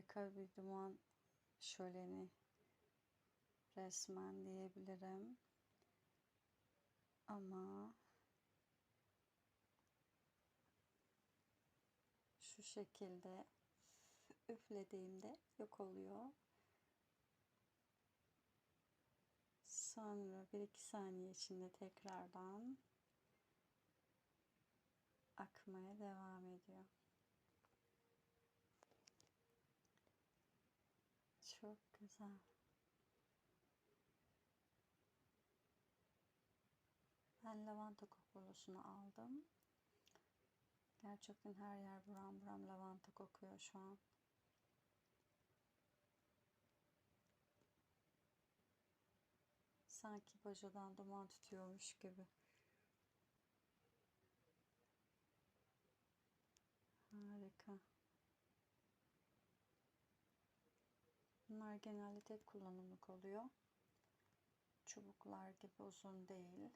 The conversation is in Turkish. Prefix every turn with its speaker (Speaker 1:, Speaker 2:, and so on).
Speaker 1: Harika bir duman şöleni resmen diyebilirim. Ama şu şekilde üflediğimde yok oluyor. Sonra 1-2 saniye içinde tekrardan akmaya devam ediyor. Çok güzel. Ben lavanta kokulusunu aldım. Gerçekten her yer buram buram lavanta kokuyor şu an. Sanki bacadan duman tutuyormuş gibi. Harika. Bunlar genelde tek kullanımlık oluyor. Çubuklar gibi uzun değil.